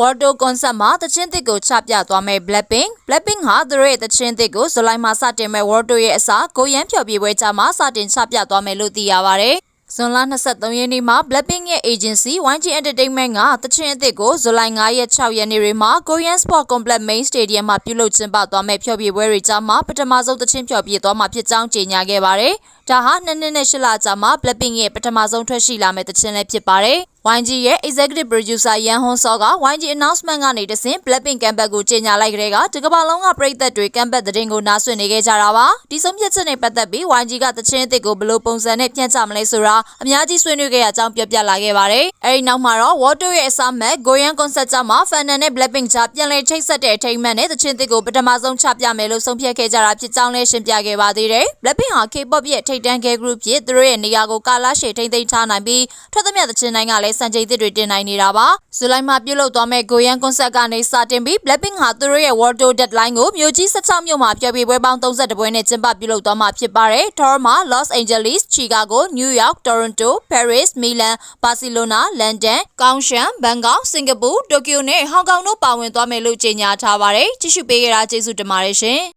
World Concert မှာတချင်းသစ်ကိုချပြသွားမယ့် Blackpink Blackpink ဟာသူတို့ရဲ့တချင်းသစ်ကိုဇူလိုင်မှာစတင်မဲ့ World ရဲ့အစားကိုရမ်းဖျော်ဖြေပွဲကြမှာစတင်ချပြသွားမယ်လို့သိရပါတယ်။ဇွန်လ23ရက်နေ့မှာ Blackpink ရဲ့ agency YG Entertainment ကတချင်းအသစ်ကိုဇူလိုင်9ရက်6ရက်နေ့တွေမှာ Korean Sport Complex Main Stadium မှာပြုလုပ်ကျင်းပသွားမယ့်ဖျော်ဖြေပွဲတွေကြမှာပထမဆုံးတချင်းဖျော်ဖြေသွားမှာဖြစ်ကြောင်းကြေညာခဲ့ပါတယ်။ ဒါဟာနှစ်နှစ်နဲ့ရှစ်လကြာမှာ Blackpink ရဲ့ပထမဆုံးထွက်ရှိလာမယ့်တချင်းလည်းဖြစ်ပါတယ်။ YG ရဲ့ Executive Producer Yan Hong Seok က YG announcement ကနေတဆင့် Blackpink comeback ကိုကြေညာလိုက်ကြတဲ့ကဒီကမ္ဘာလုံးကပရိသတ်တွေ comeback သတင်းကိုနားဆွင့်နေကြကြတာပါဒီဆုံးဖြတ်ချက်နဲ့ပတ်သက်ပြီး YG ကတချင်းအသစ်ကိုဘယ်လိုပုံစံနဲ့ပြန်ချမလဲဆိုတာအများကြီးဆွေးနွေးခဲ့ရအကြောင်းပြောပြလာခဲ့ပါတယ်အဲဒီနောက်မှာတော့ Water ရဲ့အစားမဲ့ Goyan concert ကြမှာ Fan နဲ့ Blackpink ကြားပြန်လည်ချိတ်ဆက်တဲ့အထိမ်းအမှတ်နဲ့တချင်းအသစ်ကိုပထမဆုံးချပြမယ်လို့ဆုံးဖြတ်ခဲ့ကြတာဖြစ်ကြောင်းလည်းရှင်းပြခဲ့ပါသေးတယ် Blackpink ဟာ K-pop ရဲ့ထိပ်တန်း girl group ဖြစ်သူတို့ရဲ့နေရာကိုကာလရှည်ထိမ့်သိမ်းထားနိုင်ပြီးထွက်သမျှတချင်းတိုင်းကလည်းစံချိန်သစ်တွေတင်နိုင်နေတာပါဇူလိုင်မှာပြုလုပ်သွားမယ့် Goyan concert ကနေစတင်ပြီး Blackpink ဟာသူတို့ရဲ့ World Tour deadline ကိုမြို့ကြီး16မြို့မှာဖျော်ဖြေပွဲပေါင်း32ပွဲနဲ့ကျင်းပပြုလုပ်သွားမှာဖြစ်ပါတယ်။ Tour မှာ Los Angeles, Chicago, New York, Toronto, Paris, Milan, Barcelona, London, ကောင်ရှန်၊ဘန်ကောက်၊စင်ကာပူ၊တိုကျိုနဲ့ဟောင်ကောင်တို့ပါဝင်သွားမယ်လို့ကြေညာထားပါတယ်။ကြည့်ရှုပေးကြတာကျေးဇူးတင်ပါတယ်ရှင်။